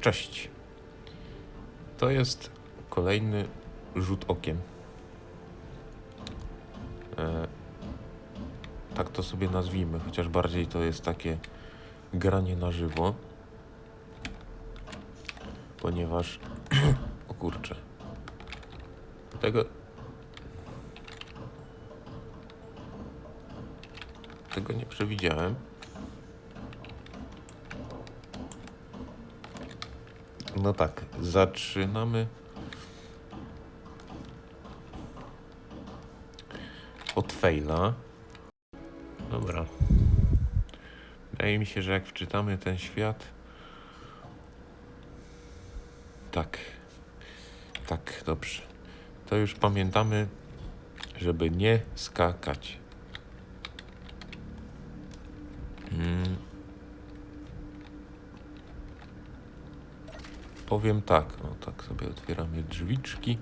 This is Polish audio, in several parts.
Cześć. To jest kolejny rzut okiem. E, tak to sobie nazwijmy, chociaż bardziej to jest takie granie na żywo. Ponieważ. o kurczę. Tego. Tego nie przewidziałem. No tak, zaczynamy od faila. Dobra. Wydaje mi się, że jak wczytamy ten świat. Tak. Tak, dobrze. To już pamiętamy, żeby nie skakać. Mm. powiem tak, o tak sobie otwieramy drzwiczki.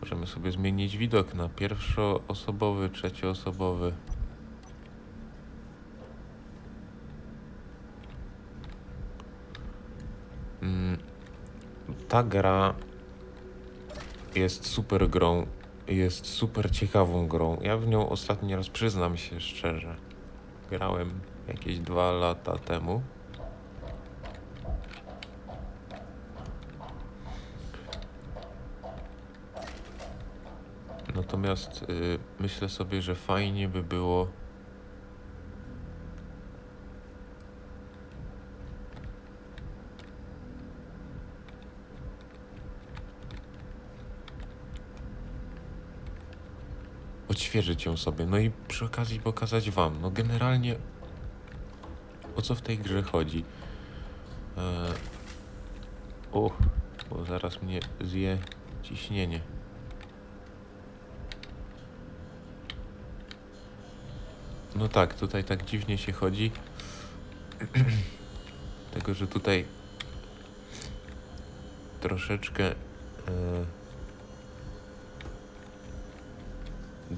Możemy sobie zmienić widok na pierwszoosobowy, trzecioosobowy. Mm, Ta gra jest super grą, jest super ciekawą grą. Ja w nią ostatni raz przyznam się szczerze. Grałem jakieś dwa lata temu. Natomiast y, myślę sobie, że fajnie by było. Odświeżyć ją sobie. No i przy okazji pokazać Wam. No generalnie o co w tej grze chodzi. E... O, bo zaraz mnie zje ciśnienie. No tak, tutaj tak dziwnie się chodzi. Tego, że tutaj troszeczkę e,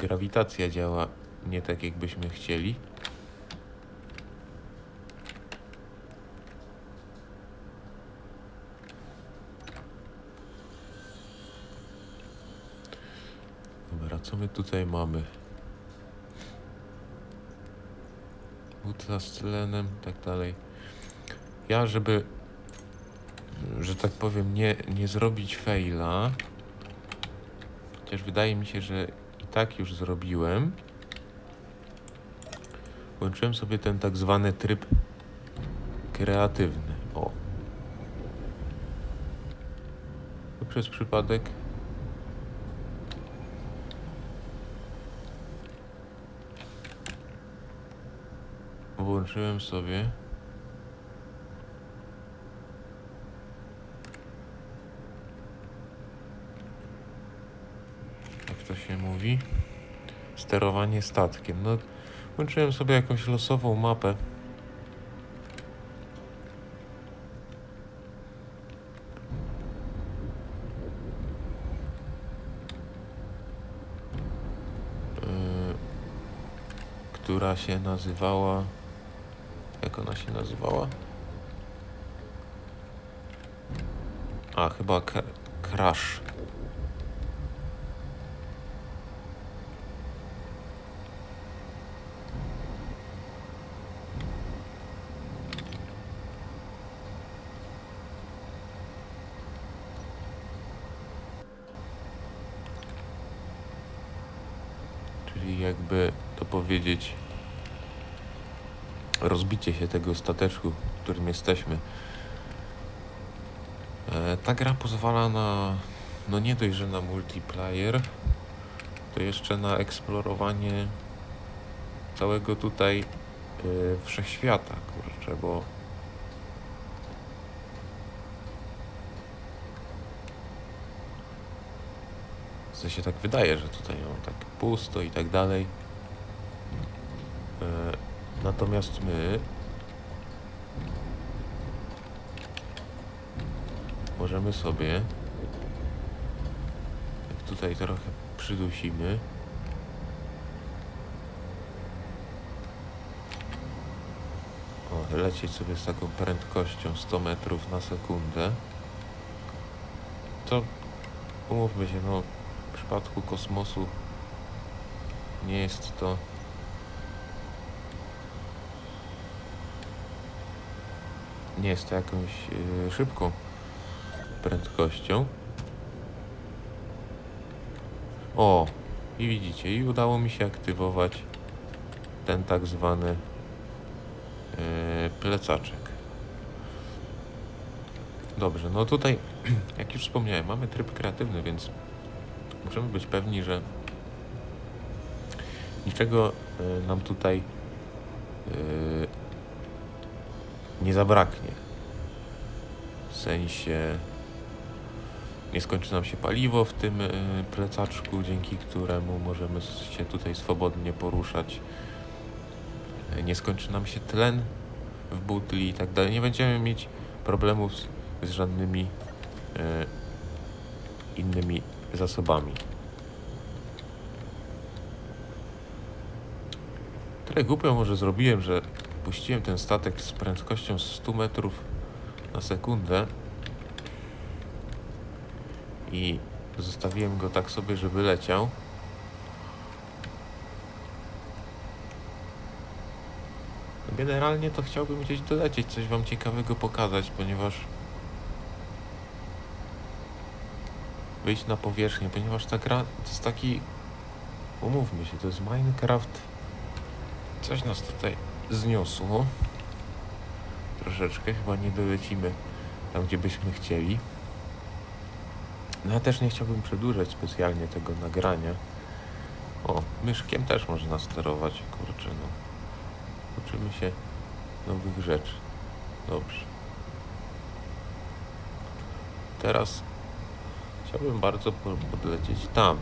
grawitacja działa nie tak, jakbyśmy chcieli. Dobra, co my tutaj mamy? Butla z tlenem, tak dalej. Ja, żeby, że tak powiem, nie, nie zrobić faila, chociaż wydaje mi się, że tak już zrobiłem, włączyłem sobie ten tak zwany tryb kreatywny. O. Przez przypadek włączyłem sobie. Jak to się mówi? Sterowanie statkiem. No, włączyłem sobie jakąś losową mapę. Yy, która się nazywała. Jak ona się nazywała? A, chyba Crash. Jakby to powiedzieć rozbicie się tego stateczku, w którym jesteśmy. E, ta gra pozwala na, no nie dość, że na multiplayer, to jeszcze na eksplorowanie całego tutaj e, wszechświata, kurczę, bo w sensie tak wydaje, że tutaj no, tak pusto i tak dalej. E, Natomiast my możemy sobie tutaj trochę przydusimy. O, lecieć sobie z taką prędkością 100 metrów na sekundę. To umówmy się, no przypadku kosmosu nie jest to nie jest to jakąś yy, szybką prędkością. O, i widzicie, i udało mi się aktywować ten tak zwany yy, plecaczek. Dobrze, no tutaj, jak już wspomniałem, mamy tryb kreatywny, więc możemy być pewni, że niczego yy, nam tutaj yy, nie zabraknie. W sensie nie skończy nam się paliwo w tym y, plecaczku, dzięki któremu możemy się tutaj swobodnie poruszać. Nie skończy nam się tlen w butli i tak dalej. Nie będziemy mieć problemów z, żadnymi innymi zasobami. Trochę głupio może zrobiłem, że puściłem ten statek z prędkością 100 metrów na sekundę i zostawiłem go tak sobie, żeby leciał. Generalnie to chciałbym gdzieś dolecieć, coś wam ciekawego pokazać, ponieważ wyjść na powierzchnię, ponieważ ta gra to jest taki umówmy się, to jest Minecraft coś nas tutaj zniosło troszeczkę, chyba nie dolecimy tam, gdzie byśmy chcieli. No ja też nie chciałbym przedłużać specjalnie tego nagrania. O, myszkiem też można sterować, kurczę no. Uczymy się nowych rzeczy. Dobrze. Teraz chciałbym bardzo po- podlecieć tam.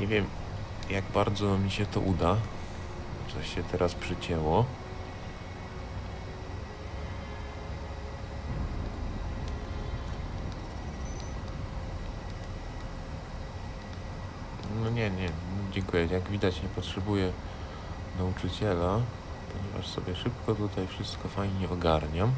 Nie wiem, jak bardzo mi się to uda. Coś się teraz przycięło. No nie, nie, dziękuję. Jak widać nie potrzebuję nauczyciela, ponieważ sobie szybko tutaj wszystko fajnie ogarniam.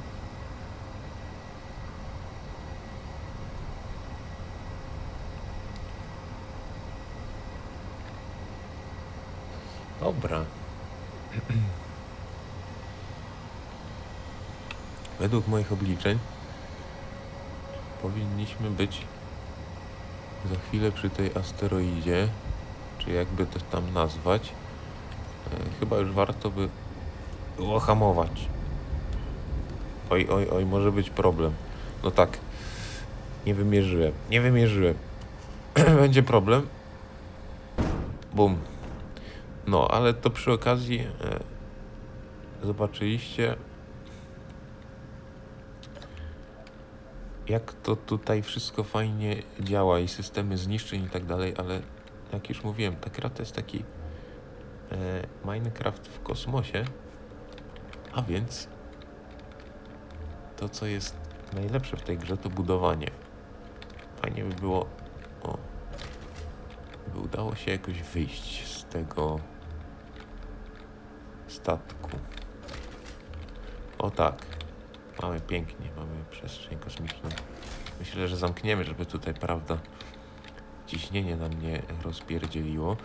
Dobra. Według moich obliczeń powinniśmy być za chwilę przy tej asteroidzie, czy jakby to tam nazwać. E, chyba już warto by było hamować. Oj, oj, oj, może być problem. No tak, nie wymierzyłem, nie wymierzyłem. Będzie problem. Bum. No, ale to przy okazji e, zobaczyliście, jak to tutaj wszystko fajnie działa i systemy zniszczeń i tak dalej, ale jak już mówiłem, ta gra to jest taki e, Minecraft w kosmosie, a więc to, co jest najlepsze w tej grze, to budowanie. Fajnie by było, o, by udało się jakoś wyjść z tego statku. O tak. Mamy pięknie, mamy przestrzeń kosmiczną. Myślę, że zamkniemy, żeby tutaj, prawda, ciśnienie nam nie rozpierdzieliło.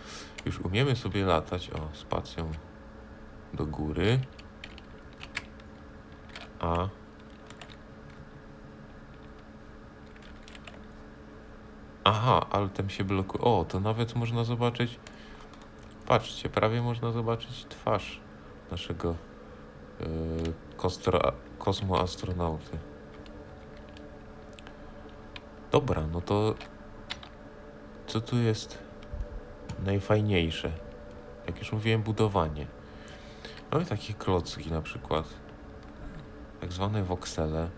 Już umiemy sobie latać, o, spacją do góry. A Aha, altem się blokuje. O, to nawet można zobaczyć. Patrzcie, prawie można zobaczyć twarz naszego yy, kosmoastronauty. Dobra, no to co tu jest najfajniejsze? Jak już mówiłem, budowanie. Mamy takie klocki na przykład, tak zwane voxele.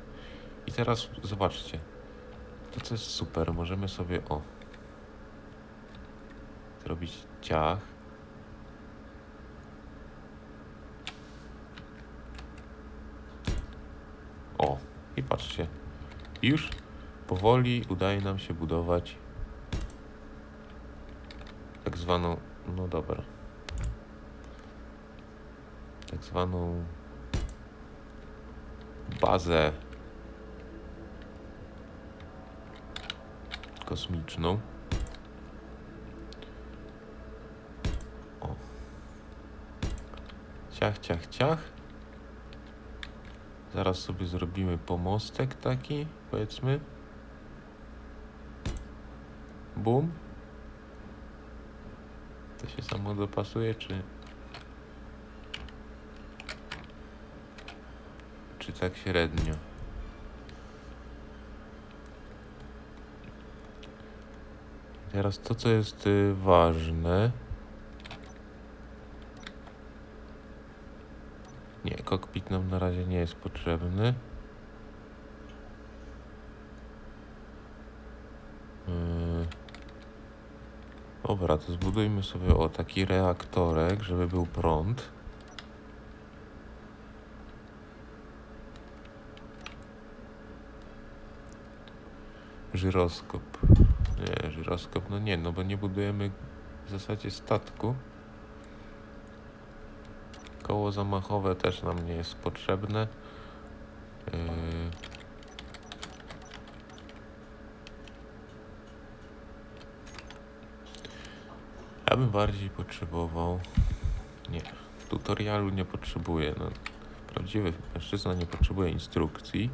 I teraz zobaczcie, to co jest super, możemy sobie o zrobić ciach. O, i patrzcie, już powoli udaje nam się budować tak zwaną, no dobra, tak zwaną bazę kosmiczną. O. Ciach, ciach, ciach. Zaraz sobie zrobimy pomostek taki, powiedzmy. Bum. To się samo dopasuje, czy... Czy tak średnio? Teraz to, co jest y, ważne. Kokpit nam na razie nie jest potrzebny. Yy. Dobra, to zbudujmy sobie o taki reaktorek, żeby był prąd. Żyroskop. Nie, żyroskop, no nie, no bo nie budujemy w zasadzie statku. Koło zamachowe też nam nie jest potrzebne. Yy. Ja bym bardziej potrzebował. Nie, tutorialu nie potrzebuję. No, prawdziwy mężczyzna nie potrzebuje instrukcji.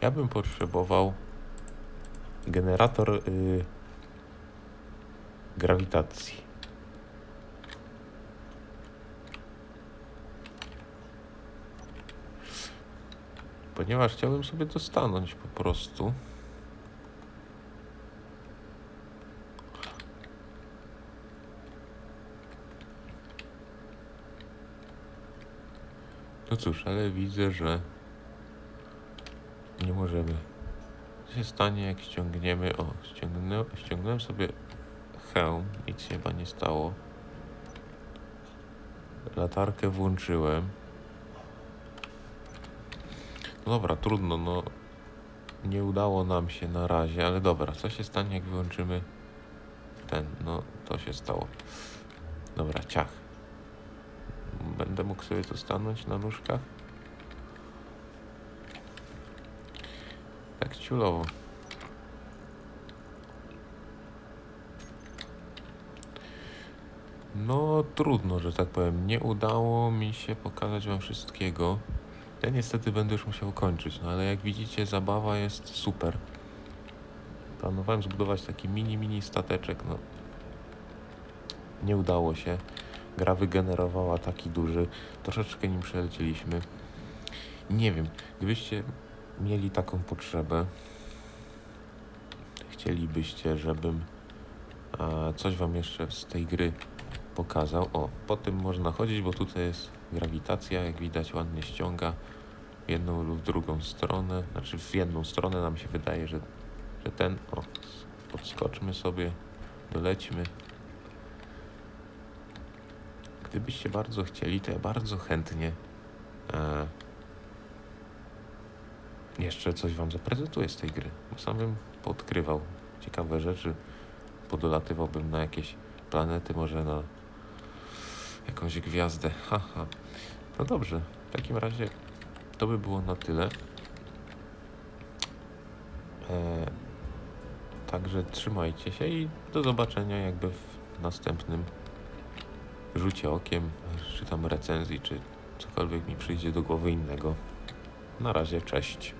Ja bym potrzebował generator y, grawitacji. Ponieważ chciałbym sobie to po prostu. No cóż, ale widzę, że nie możemy. Co się stanie, jak ściągniemy... O, ściągnę, ściągnąłem sobie hełm, nic się chyba nie stało. Latarkę włączyłem. No dobra, trudno, no. Nie udało nam się na razie, ale dobra, co się stanie, jak wyłączymy ten? No, to się stało. Dobra, ciach. Będę mógł sobie tu stanąć na nóżkach? Tak ciulowo. No trudno, że tak powiem. Nie udało mi się pokazać wam wszystkiego. Ja niestety będę już musiał kończyć, no ale jak widzicie zabawa jest super. Planowałem zbudować taki mini, mini stateczek, no. Nie udało się. Gra wygenerowała taki duży. Troszeczkę nim przelecieliśmy. Nie wiem, gdybyście mieli taką potrzebę, chcielibyście, żebym coś wam jeszcze z tej gry pokazał. O, po tym można chodzić, bo tutaj jest grawitacja, jak widać ładnie ściąga w jedną lub drugą stronę. Znaczy w jedną stronę nam się wydaje, że, że ten, o, podskoczmy sobie, dolećmy. Gdybyście bardzo chcieli, to ja bardzo chętnie e, jeszcze coś wam zaprezentuję z tej gry, bo sam bym podkrywał ciekawe rzeczy, podolatywałbym na jakieś planety, może na jakąś gwiazdę. Haha. No dobrze, w takim razie to by było na tyle. E, także trzymajcie się i do zobaczenia jakby w następnym rzucie okiem, czy tam recenzji, czy cokolwiek mi przyjdzie do głowy innego. Na razie, cześć.